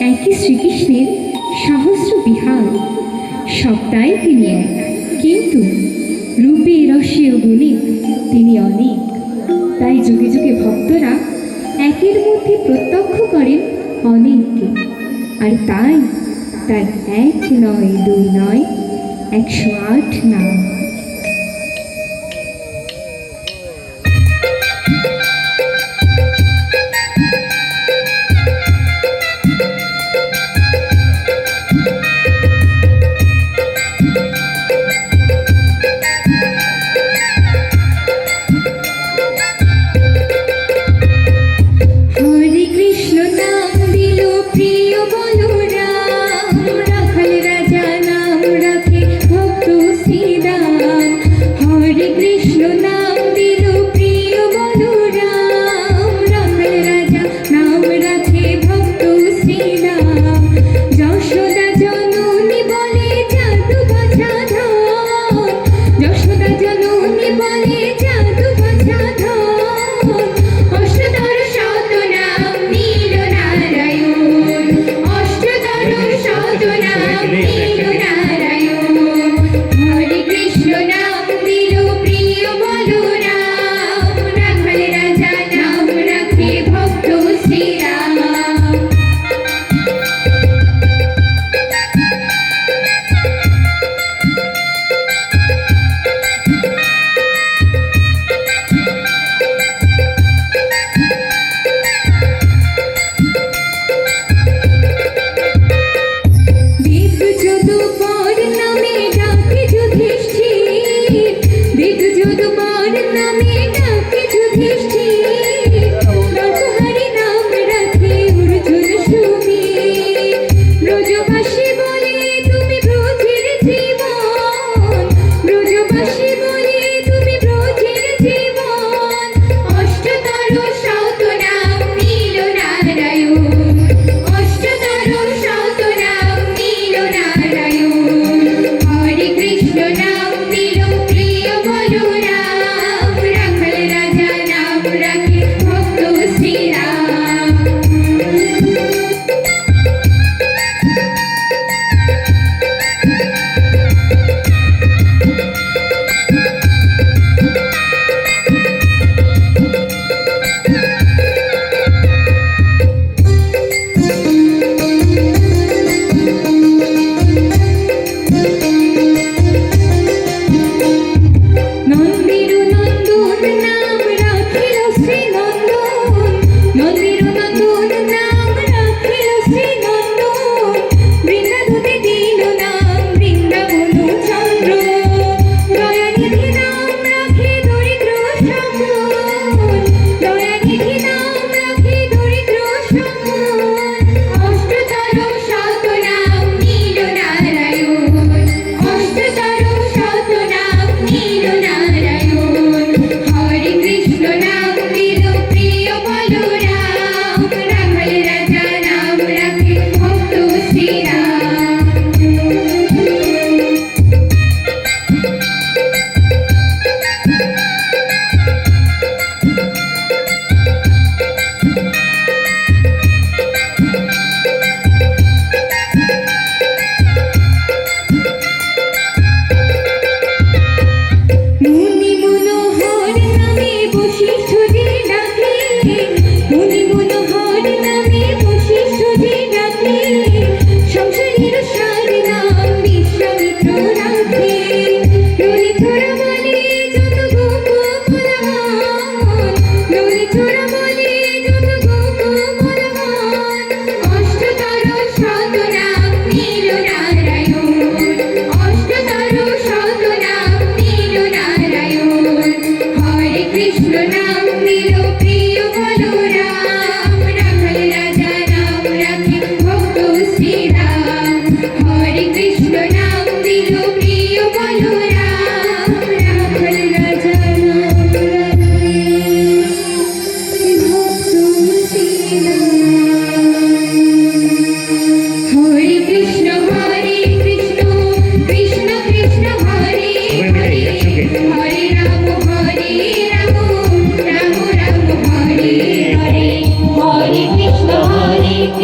একই শ্রীকৃষ্ণের সহস্র বিহার, সপ্তাহে তিনি এক, কিন্তু রূপে রসে ও গুণে তিনি অনেক। তাই যুগে যুগে ভক্তরা একের মধ্যে প্রত্যক্ষ করেন অনেককে। আর তাই তার এক নয়, দুই নয়, একশো আট নয়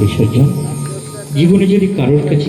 ভক্তেশ্বর জীবনে যদি কারোর কাছে